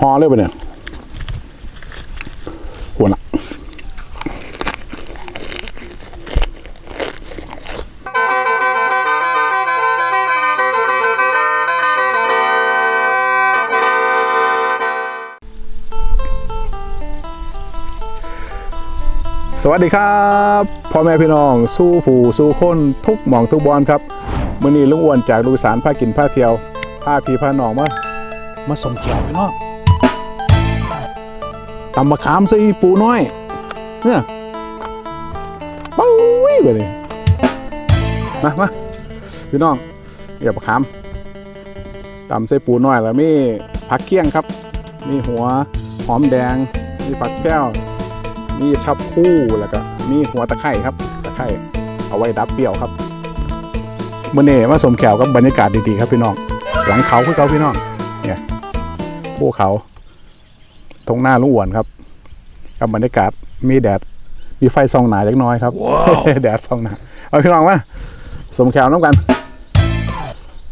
ฮอเลยปเนี่ยหัวน่ะสวัสดีครับพ่อแม่พี่น้อง สู้ผู้สู้คนทุกหม่องทุกบอลครับมื่อนี้ลุงอ้วนจากลูกสารพากินพาเที่ยวพาพี่พาน้องมามาส่งเกี่ยวพี่น้อง ตำมะขามใส่ปูน้อย เนี่ยเป้าวิไปเลยมามาพี่น้องเดี๋ยวมะขามตำใส่ปูน้อยแล้วมีผักเคี่ยงครับ มีหัวหอมแดง มีผักแก้ว มีชับคู่แล้วก็มีหัวตะไคร่ครับ ตะไคร่เอาไว้ดับเปรี้ยวครับมื่อนี้มาสมแขวกับบรรยากาศดีๆครับพี่น้อง หลังเขาคือเขาพี่น้อง เนี่ยภูเขา ทงหน้าลุงอ้วนครับกับบรรยากาศมีแดด มีไฟส่องหนาเล็กน้อยครับ แดดส่องหนาเอาพี่น้องมาสมแขวน้ำกัน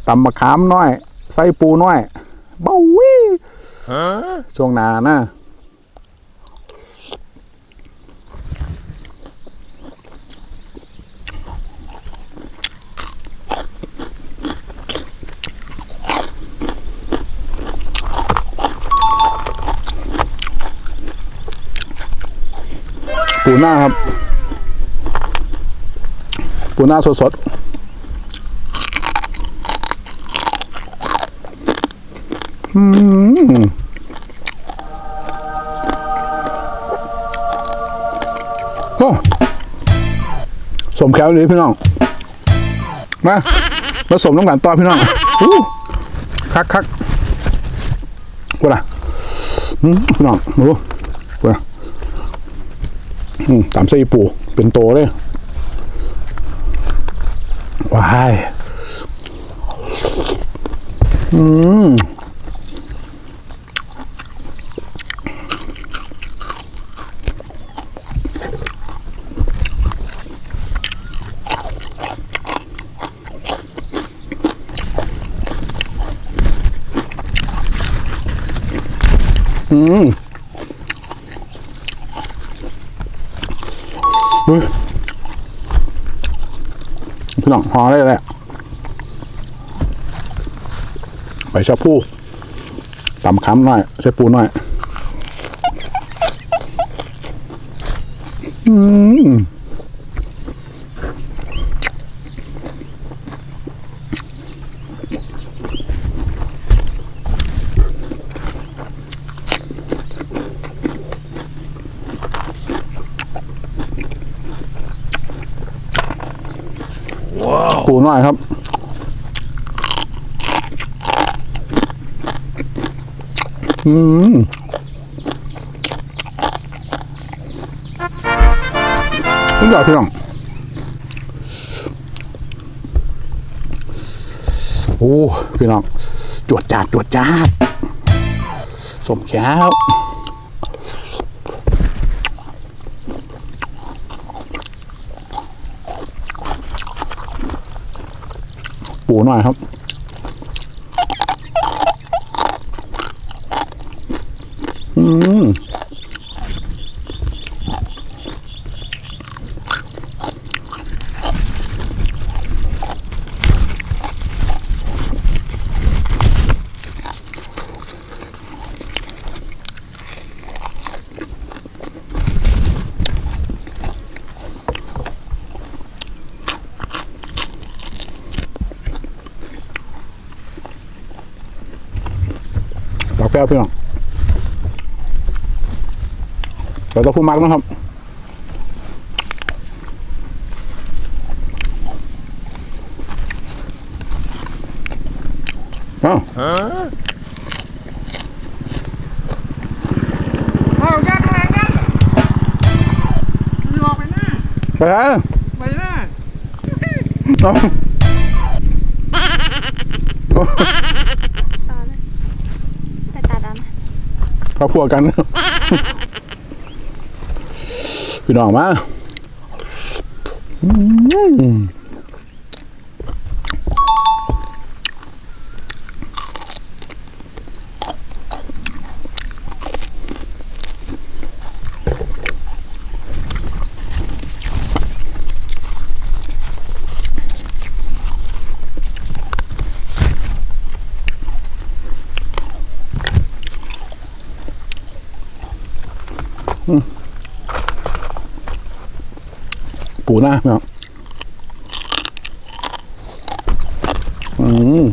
ตำมะขามน้อยใส่ปูน้อยเบ้าวิช่วงหนานะ ปูหน้าครับ ปูหน้าสดๆอืมโอ้สมแขวเลยพี่น้อง มามาสมน้ำกันต่อพี่น้องอู้คักคักกูล่ะอืมพี่น้องดูกูล่ะอืม ตามไส้ปูเป็นโตเลยว้ายอืมอืม เฮ้ยพี่น้องพอได้แหละไปชอบผู้ตำค้ำหน่อยใส่ปูหน่อย อืม ปูหน่อยครับอืมคุณยอดพี่น้องโอ้พี่น้องจวดจาดจวดจาดสมแก้ว ปูหน่อยครับ อืม แก้วพี่น้องแต่ต้องพูดมากนะครับอ้าวเอายักษ์แรงยักษ์หลอกไปหน้าไปฮะไปหน้าเอา ตาเลยแต่ตาด พรอบครัวกัน พี่น้องมา ปูหน้าเนาะอืม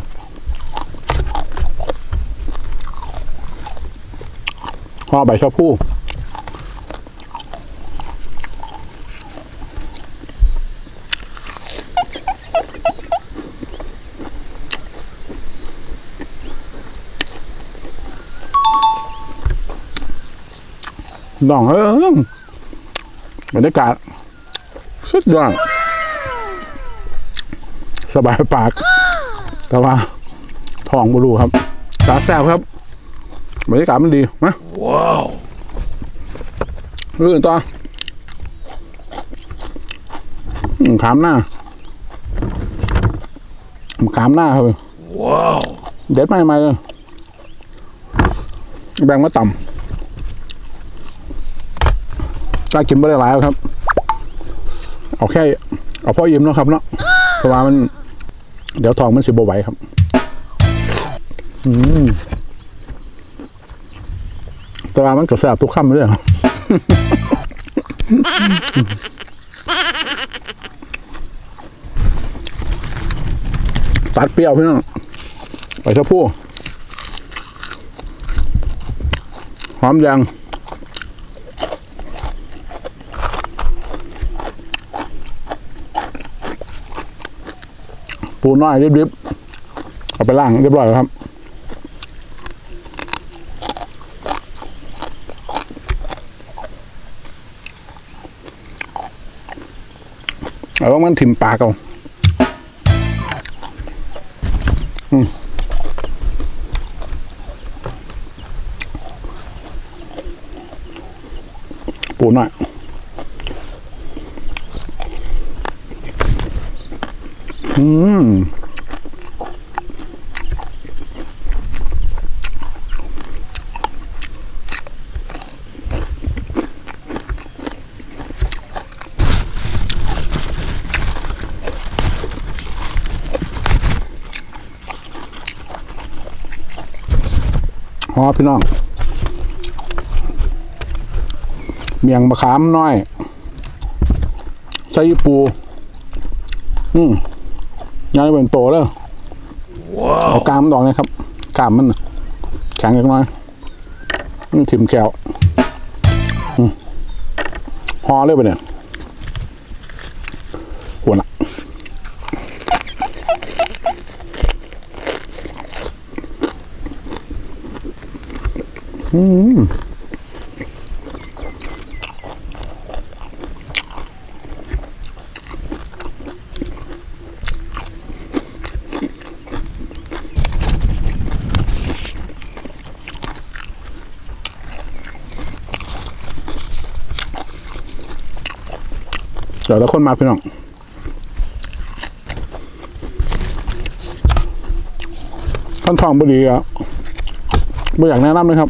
ห่อใบชะพูน้องเออบรรยากาศ สุดยอดสบายปาก แต่ว่าท้องบรูครับตาแซ่บครับบรรยากาศมันดีนะว้าวเรื่องต่ออืมขามหน้าขามหน้าครับว้าว เด็ดไม่มาเลยแบ่งมาต่ำกล้ากินไม่ได้หลายหรอกครับ เอาแค่ เอาพ่อยิ้มเนาะครับเนาะเพราะว่ามัน เดี๋ยวทองมันสิบไหวครับ อืมแต่ว่ามันก็แซ่บทุกคำเลยอะตัดเปรี้ยวพี่น้องไปชะพูหอมยัง ปูน้อยริบๆเอาไปล่างเรียบร้อยแล้วครับเอาว่ามันถิ่มปากเอาอืมปูน้อย อืมฮอพี่น้อง เมียงมะขามน้อยใส่ปู อืม งานเป็นโตแล้วเอากล้ามมันออกนะครับกล้ามมันน่ะแข็งเล็กน้อยมันถิ่มแก้วอืมฮอเลยไปะเนี่ยหัวหนักอืม เดี๋ยวแต่คนมาพี่น้องท่านทองบุรีอะไม่อยากแนะนำเลยครับ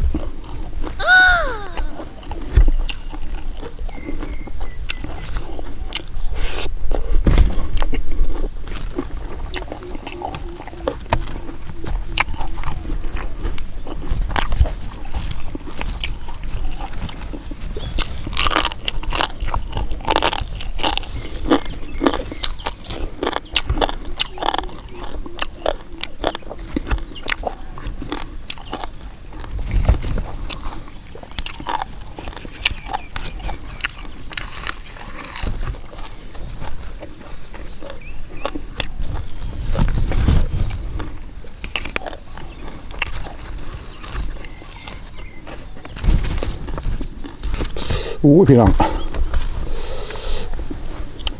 อู้พี่น้อง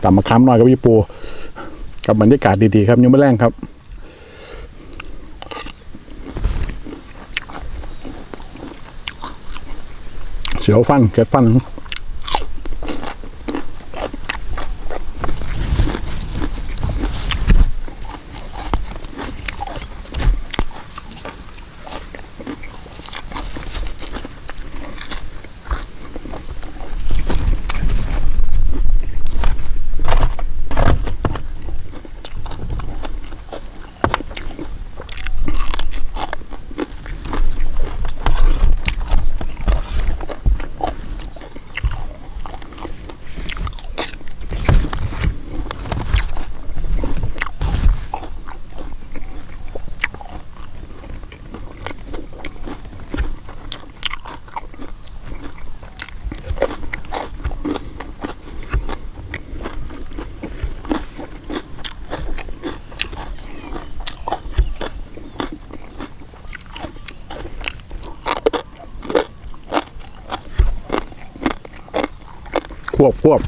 ตำมาค้ำหน่อยกับพี่ปูกับบรรยากาศดีๆครับยังไม่แรงครับเสียวฟันเก็ดฟัน ควบควบ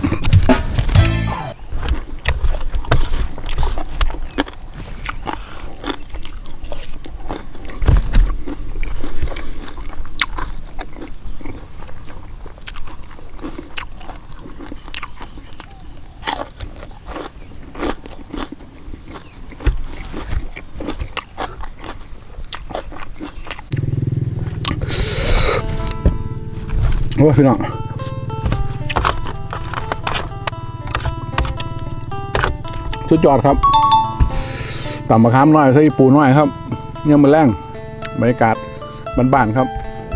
โอ้พี่น้อง สุดยอดครับต่ำมะขามน้อยใส่ปูน้อยครับเนี่ยมันแรงบรรยากาศบ้านๆครับ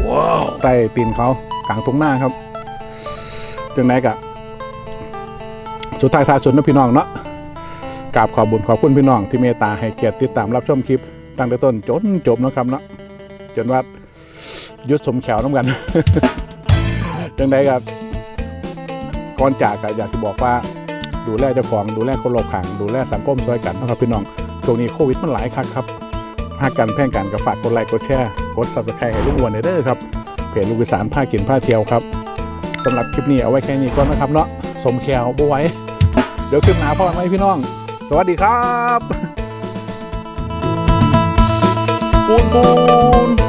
ว้าวใต้ตีนเขากลางตรงหน้าครับจังไหนกะสุดท้ายท้ายสุดนะพี่น้องเนาะกราบขอบบุญขอบคุณพี่น้องที่เมตตาให้เกียรติติดตามรับชมคลิป ตั้งแต่ต้นจนจบเนาะครับเนาะจนว่ายุดสมแขวน้ำกันจังใดครับก่อนจากก็อยากจะบอกว่า ดูแลเจ้าของดูแลคนรอบข้างดูแลสังคมช่วยกันนะครับพี่น้องช่วงนี้โควิดมันหลายครั้งครับหากกันแพ่งกันก็ฝากกดไลค์กดแชร์กด subscribe ให้ลูกอ้วนเด้อครับเพจลูกอีสานผ้ากินผ้าเที่ยวครับสำหรับคลิปนี้เอาไว้แค่นี้ก่อนนะครับเนาะสมแควบ่ไว้เดี๋ยวคลิปหน้าพ่อไหมพี่น้อง สวัสดีครับปูนปูน